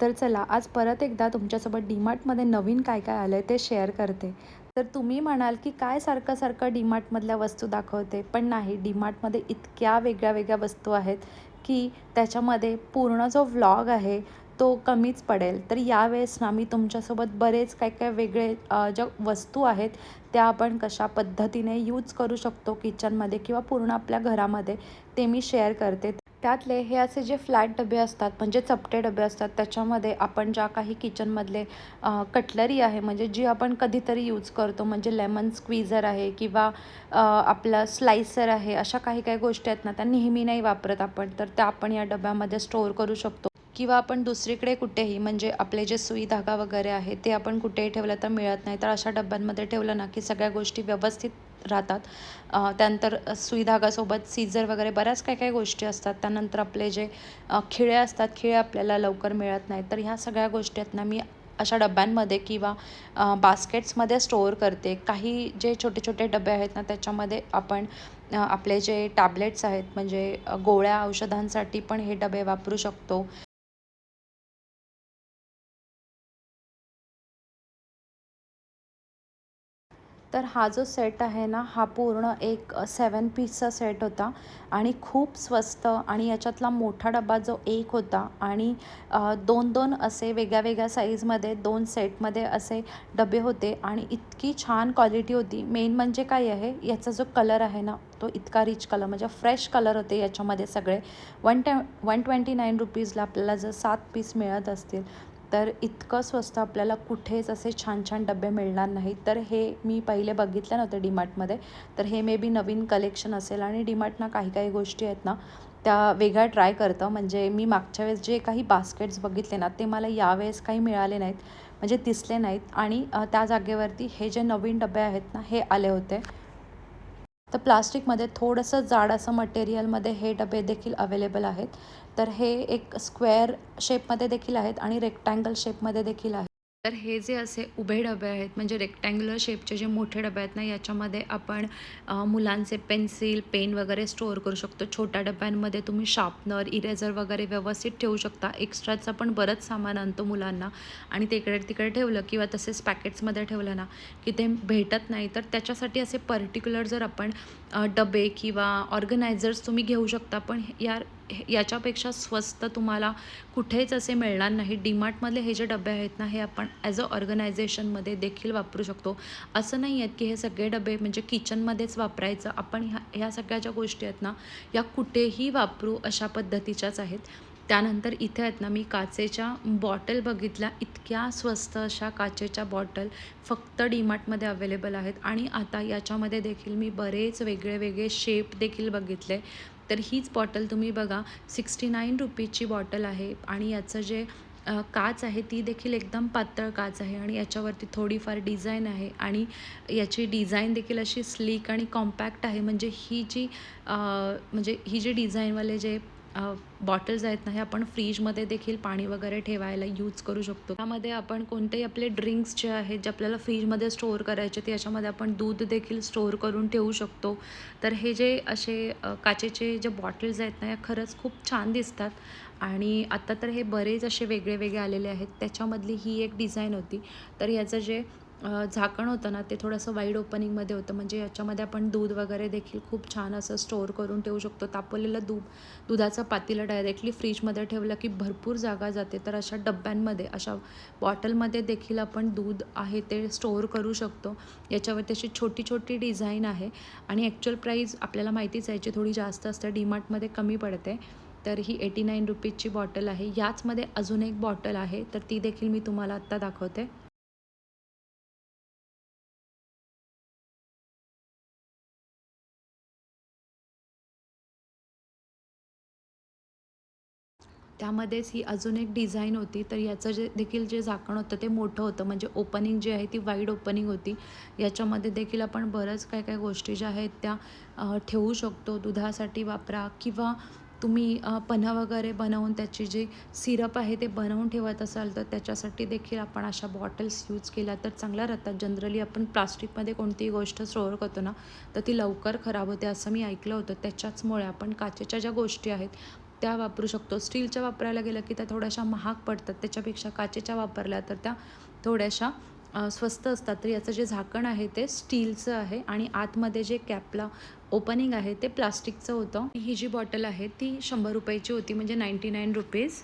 तर चला आज परत एकदा तुमच्यासोबत डीमार्टमध्ये नवीन काय काय आलं आहे ते शेअर करते. तर तुम्ही म्हणाल की काय सारखं सारखं डीमार्टमधल्या वस्तू दाखवते पण नाही डीमार्टमध्ये इतक्या वेगळ्या वेगळ्या वस्तू आहेत की त्याच्यामध्ये पूर्ण जो व्लॉग आहे तो कमीच पडेल. तर यावेळेस ना मी तुमच्यासोबत बरेच काय काय वेगळे ज्या वस्तू आहेत त्या आपण कशा पद्धतीने यूज करू शकतो किचनमध्ये किंवा पूर्ण आपल्या घरामध्ये ते मी शेअर करते. त्यातले हे असे जे फ्लॅट डबे असतात म्हणजे चपटे डबे असतात त्याच्यामध्ये आपण ज्या काही किचनमधले कटलरी आहे म्हणजे जी आपण कधीतरी यूज करतो म्हणजे लेमन स्क्वीझर आहे किंवा आपला आपलं स्लायसर आहे अशा काही काही गोष्टी आहेत ना त्या नेहमी नाही वापरत आपण तर त्या आपण या डब्यामध्ये स्टोअर करू शकतो. किंवा आपण दुसरीकडे कुठेही म्हणजे आपले जे सुई धागा वगैरे आहे ते आपण कुठेही ठेवलं तर मिळत नाही तर अशा डब्यांमध्ये ठेवलं ना की सगळ्या गोष्टी व्यवस्थित राहतात. त्यानंतर सुईधागासोबत सीझर वगैरे बऱ्याच काही काही गोष्टी असतात. त्यानंतर आपले जे खिळे असतात खिळे आपल्याला लवकर मिळत नाहीत. तर ह्या सगळ्या गोष्टी आहेत ना मी अशा डब्यांमध्ये किंवा बास्केट्समध्ये स्टोअर करते. काही जे छोटे छोटे डबे आहेत ना त्याच्यामध्ये आपण आपले जे टॅबलेट्स आहेत म्हणजे गोळ्या औषधांसाठी पण हे डबे वापरू शकतो. तर हा जो सेट आहे ना हा पूर्ण एक सेवन पीसचा सेट होता आणि खूप स्वस्त आणि याच्यातला मोठा डबा जो एक होता आणि दोन दोन असे वेगळ्या वेगळ्या साईजमध्ये दोन सेटमध्ये असे डबे होते आणि इतकी छान क्वालिटी होती. मेन म्हणजे काय आहे याचा जो कलर आहे ना तो इतका रिच कलर म्हणजे फ्रेश कलर होते याच्यामध्ये सगळे. वन टे वन ट्वेंटी नाईन रुपीजला आपल्याला जर सात पीस मिळत असतील तर इतकं स्वस्त आपल्याला कुठेच असे छान छान डबे मिळणार नाहीत. तर हे मी पहिले बघितले नव्हते डीमार्टमध्ये. तर हे मे बी नवीन कलेक्शन असेल आणि डीमार्टना काही काही गोष्टी आहेत ना त्या वेगळ्या ट्राय करतं. म्हणजे मी मागच्या वेळेस जे काही बास्केट्स बघितले ना ते मला यावेळेस काही मिळाले नाहीत. म्हणजे दिसले नाहीत. आणि त्या जागेवरती हे जे नवीन डबे आहेत ना हे आले होते. तर प्लास्टिकमध्ये थोडंसं जाड असं मटेरियलमध्ये हे डबे देखील अवेलेबल आहेत. तर हे एक स्क्वेअर शेपमध्ये देखील आहेत आणि रेक्टँगल शेपमध्ये देखील आहेत. तर हे जे असे उभे डबे आहेत म्हणजे रेक्टँग्युलर शेपचे जे मोठे डबे आहेत ना याच्यामध्ये आपण मुलांचे पेन्सिल पेन वगैरे स्टोअर करू शकतो. छोट्या डब्यांमध्ये तुम्ही शार्पनर इरेझर वगैरे व्यवस्थित ठेवू शकता. एक्स्ट्राचं पण बरंच सामान आणतो मुलांना. आणि ते इकडे तिकडे ठेवलं किंवा तसेच पॅकेट्समध्ये ठेवलं ना की ते भेटत नाही तर त्याच्यासाठी असे पर्टिक्युलर जर आपण डबे किंवा ऑर्गनायझर्स तुम्ही घेऊ शकता. पण यार या याच्यापेक्षा स्वस्त तुम्हाला कुठेच असे मिळणार नाही. डीमार्टमधले हे जे डबे आहेत ना हे आपण ॲज अ ऑर्गनायझेशनमध्ये देखील वापरू शकतो. असं नाही आहेत की हे सगळे डबे म्हणजे किचनमध्येच वापरायचं. आपण ह्या ह्या सगळ्या ज्या गोष्टी आहेत ना या कुठेही वापरू अशा पद्धतीच्याच आहेत. त्यानंतर इथे आहेत ना मी काचेच्या बॉटल बघितल्या. इतक्या स्वस्त अशा काचेच्या बॉटल फक्त डीमार्टमध्ये अवेलेबल आहेत. आणि आता याच्यामध्ये देखील मी बरेच वेगळे वेगळे शेप देखील बघितले. तर हीच बॉटल तुम्ही बघा. सिक्स्टी नाईन रुपीजची बॉटल आहे आणि याचं जे काच आहे ती देखील एकदम पातळ काच आहे आणि याच्यावरती थोडीफार डिझाईन आहे आणि याची डिझाईन देखील अशी स्लीक आणि कॉम्पॅक्ट आहे. म्हणजे ही जी म्हणजे ही जी डिझाईनवाले जे बॉटल्स आहेत ना हे आपण फ्रीजमध्ये देखील पाणी वगैरे ठेवायला यूज करू शकतो. त्यामध्ये आपण कोणतेही आपले ड्रिंक्स जे आहेत जे आपल्याला फ्रीजमध्ये स्टोअर करायचे ते याच्यामध्ये आपण दूध देखील स्टोअर करून ठेवू शकतो. तर हे जे असे काचेचे जे बॉटल्स आहेत ना या खरंच खूप छान दिसतात. आणि आत्ता तर हे बरेच असे वेगळे वेगळे आलेले आहेत. त्याच्यामधली ही एक डिझाईन होती. तर याचं जे झाकण होतं ना ते थोडंसं वाईड ओपनिंगमध्ये होतं. म्हणजे याच्यामध्ये आपण दूध वगैरे देखील खूप छान असं स्टोअर करून ठेवू शकतो. तापवलेलं दूध दुधाचं पातेलं डायरेक्टली फ्रीजमध्ये ठेवलं की भरपूर जागा जाते. तर अशा डब्यांमध्ये अशा बॉटलमध्ये देखील आपण दूध आहे ते स्टोअर करू शकतो. याच्यावरती अशी छोटी छोटी डिझाईन आहे. आणि ॲक्च्युअल प्राईज आपल्याला माहितीच आहे थोडी जास्त असते डीमार्टमध्ये कमी पडते. तर ही एटी नाईन रुपीजची बॉटल आहे. याचमध्ये अजून एक बॉटल आहे. तर ती देखील मी तुम्हाला आत्ता दाखवते. त्यामध्येच ही अजून एक डिझाईन होती. तर याचं जे देखील जे झाकण होतं ते मोठं होतं. म्हणजे ओपनिंग जी आहे ती वाईड ओपनिंग होती. याच्यामध्ये देखील आपण बरंच काय काय गोष्टी ज्या आहेत त्या ठेवू शकतो. दुधासाठी वापरा किंवा तुम्ही पन्हा वगैरे बनवून त्याची जी सिरप आहे ते बनवून ठेवत असाल तर त्याच्यासाठी देखील आपण अशा बॉटल्स यूज केल्या. तर चांगल्या राहतात. जनरली आपण प्लास्टिकमध्ये कोणतीही गोष्ट स्टोअर करतो ना तर ती लवकर खराब होते असं मी ऐकलं होतं. त्याच्याचमुळे आपण काचेच्या ज्या गोष्टी आहेत त्या वापरू शकतो. स्टीलच्या वापरायला गेलं की त्या थोड्याशा महाग पडतात. त्याच्यापेक्षा काचेच्या वापरल्या तर त्या थोड्याशा स्वस्त असतात. तर याचं जे झाकण आहे ते स्टीलचं आहे आणि आतमध्ये जे कॅपला ओपनिंग आहे ते प्लास्टिकचं होतं. ही जी बॉटल आहे ती शंभर रुपयाची होती म्हणजे नाईंटी नाईन रुपीज.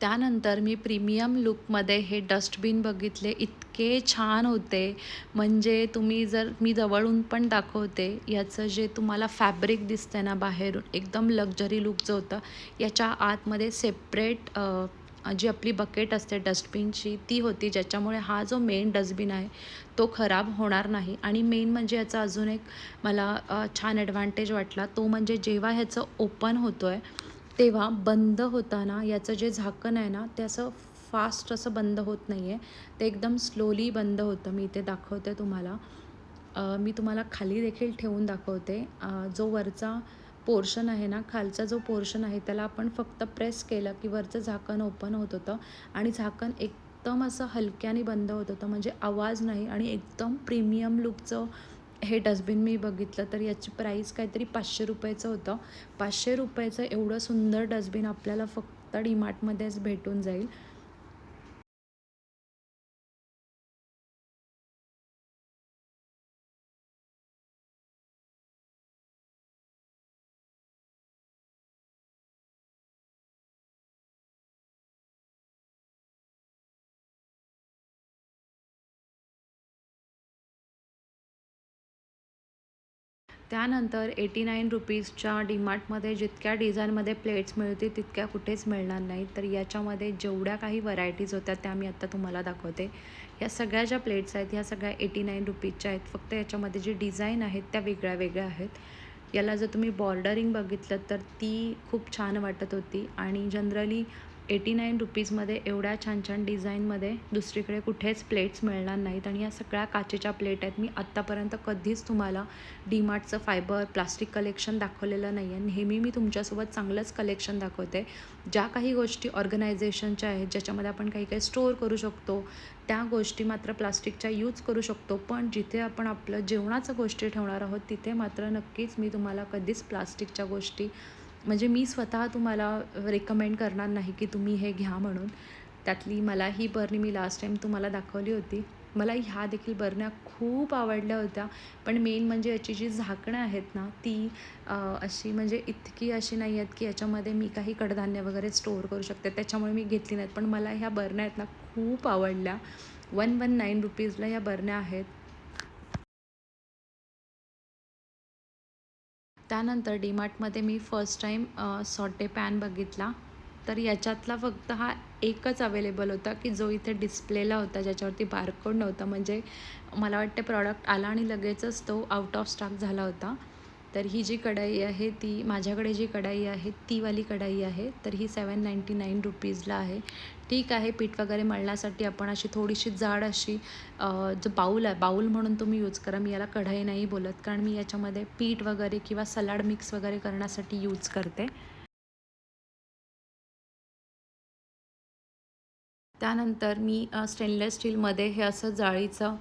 त्यानंतर मी प्रीमियम लुकमध्ये हे डस्टबिन बघितले इतके छान होते. म्हणजे तुम्ही जर मी जवळून पण दाखवते याचं जे तुम्हाला फॅब्रिक दिसतं ना बाहेरून एकदम लक्झरी लुक जो होतं याच्या आतमध्ये सेपरेट जी आपली बकेट असते डस्टबिनची ती होती ज्याच्यामुळे हा जो मेन डस्टबिन आहे तो खराब होणार नाही. आणि मेन म्हणजे याचा अजून एक मला छान ॲडव्हान्टेज वाटला तो म्हणजे जेव्हा ह्याचं ओपन होतो आहे तेव्हा बंद होताना याचं जे झाकण आहे ना ते असं फास्ट असं बंद होत नाही आहे ते एकदम स्लोली बंद होतं. मी इथे दाखवते तुम्हाला. मी तुम्हाला खाली देखील ठेवून दाखवते. जो वरचा पोर्शन आहे ना खालचा जो पोर्शन आहे त्याला आपण फक्त प्रेस केलं की वरचं झाकण ओपन होत होतं. आणि झाकण एकदम असं हलक्याने बंद होत होतं. म्हणजे आवाज नाही आणि एकदम प्रीमियम लुकचं हे डस्टबिन मी बघितलं तर याची प्राईस काहीतरी पाचशे रुपयाचं होतं. पाचशे रुपयाचं एवढं सुंदर डस्टबिन आपल्याला फक्त डीमार्टमध्येच भेटून जाईल. त्यानंतर एटी नाईन रुपीजच्या डीमार्टमध्ये जितक्या डिझाईनमध्ये प्लेट्स मिळतील तितक्या कुठेच मिळणार नाहीत. तर याच्यामध्ये जेवढ्या काही व्हरायटीज होत्या त्या मी आत्ता तुम्हाला दाखवते. या सगळ्या ज्या प्लेट्स आहेत ह्या सगळ्या एटी नाईन रुपीजच्या आहेत. फक्त याच्यामध्ये जे डिझाईन आहेत त्या वेगळ्या वेगळ्या आहेत. याला जर तुम्ही बॉर्डरिंग बघितलं तर ती खूप छान वाटत होती. आणि जनरली एटी नाईन रुपीजमध्ये एवढ्या छान छान डिझाईनमध्ये दुसरीकडे कुठेच प्लेट्स मिळणार नाहीत आणि या सगळ्या काचेच्या प्लेट आहेत. मी आत्तापर्यंत कधीच तुम्हाला डीमार्टचं फायबर प्लास्टिक कलेक्शन दाखवलेलं नाही आहे नेहमी मी तुमच्यासोबत चांगलंच कलेक्शन दाखवते. ज्या काही गोष्टी ऑर्गनायझेशनच्या आहेत ज्याच्यामध्ये आपण काही काही स्टोअर करू शकतो त्या गोष्टी मात्र प्लास्टिकच्या यूज करू शकतो. पण जिथे आपण आपलं जेवणाचं गोष्टी ठेवणार आहोत तिथे मात्र नक्कीच मी तुम्हाला कधीच प्लास्टिकच्या गोष्टी म्हणजे मी स्वतः तुम्हाला रेकमेंड करणार नाही की तुम्ही हे घ्या म्हणून. त्यातली मला ही बर्नी मी लास्ट टाईम तुम्हाला दाखवली होती. मला ह्या देखील बरण्या खूप आवडल्या होत्या. पण मेन म्हणजे याची जी झाकणं आहेत ना ती अशी म्हणजे इतकी अशी नाही आहेत की याच्यामध्ये मी काही कडधान्य वगैरे स्टोअर करू शकते. त्याच्यामुळे मी घेतली नाहीत. पण मला ह्या बरण्या आहेत ना खूप आवडल्या. वन वन नाईन रुपीजला ह्या बरण्या आहेत. त्यानंतर डीमार्टमध्ये मी फर्स्ट टाईम सॉटे पॅन बघितला. तर याच्यातला फक्त हा एकच अवेलेबल होता की जो इथे डिस्प्लेला होता ज्याच्यावरती बारकोड नव्हता. म्हणजे मला वाटते प्रॉडक्ट आला आणि लगेचच तो आउट ऑफ स्टॉक झाला होता. तर ही जी कढाई आहे ती माझ्याकडे जी कढाई आहे ती वाली कढाई आहे तर ही सेवन नाईंटी नाईन रुपीजला आहे. ठीक आहे पीठ वगैरे मळण्यासाठी आपण अशी थोडीशी जाड अशी जो बाऊल आहे बाऊल म्हणून तुम्ही यूज करा. मी याला कढाई नाही बोलत कारण मी याच्यामध्ये पीठ वगैरे किंवा सलाड मिक्स वगैरे करण्यासाठी यूज करते. त्यानंतर मी स्टेनलेस स्टीलमध्ये हे असं जाळीचं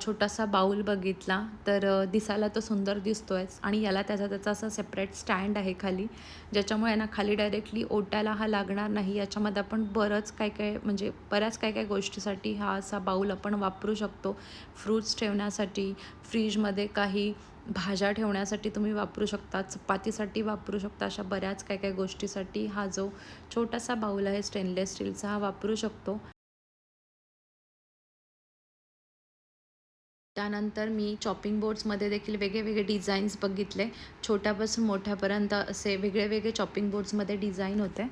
छोटासा बाऊल बघितला. तर दिसायला तो सुंदर दिसतो आहेच आणि याला त्याचा त्याचा असा सेपरेट स्टँड आहे खाली ज्याच्यामुळे ना खाली डायरेक्टली ओट्याला हा लागणार नाही. याच्यामध्ये आपण बरंच काय काय म्हणजे बऱ्याच काय काय गोष्टीसाठी हा असा बाऊल आपण वापरू शकतो. फ्रूट्स ठेवण्यासाठी फ्रीजमध्ये काही भाज्या ठेवण्यासाठी तुम्ही वापरू शकता चपातीसाठी वापरू शकता अशा बऱ्याच काय काय गोष्टीसाठी हा जो छोटासा बाऊल आहे स्टेनलेस स्टीलचा हा वापरू शकतो. त्यानंतर मी चॉपिंग बोर्ड्समध्ये देखील वेगळे वेगळे डिझाईन्स बघितले. छोट्यापासून मोठ्यापर्यंत असे वेगळे वेगळे चॉपिंग बोर्ड्समध्ये डिझाईन होते.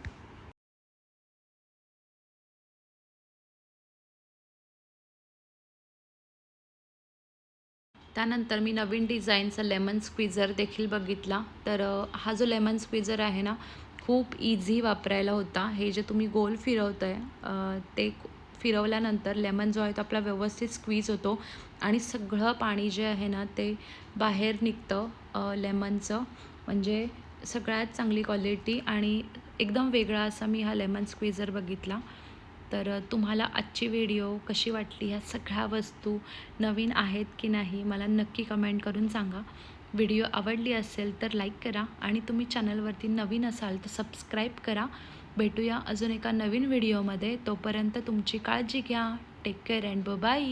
त्यानंतर मी नवीन डिझाईनचा लेमन स्क्विझर देखील बघितला. तर हा जो लेमन स्क्विझर आहे ना खूप इझी वापरायला होता. हे जे तुम्ही गोल फिरवत आहे ते फिरवल्यानंतर लेमन जो आहे तो आपला व्यवस्थित स्क्वीज होतो आणि सगळं पाणी जे आहे ना ते बाहेर निघतं लेमनचं. म्हणजे सगळ्यात चांगली क्वालिटी आणि एकदम वेगळा असा मी हा लेमन स्क्विझर बघितला. तर तुम्हाला आजची व्हिडिओ कशी वाटली? ह्या सगळ्या वस्तू नवीन आहेत की नाही? मला नक्की कमेंट करून सांगा. व्हिडिओ आवडली असेल तर लाईक करा आणि तुम्ही चॅनलवरती नवीन असाल तर सबस्क्राईब करा. भेटूया अजून एका नवीन व्हिडिओमध्ये. तोपर्यंत तुमची काळजी घ्या. Take care and bye.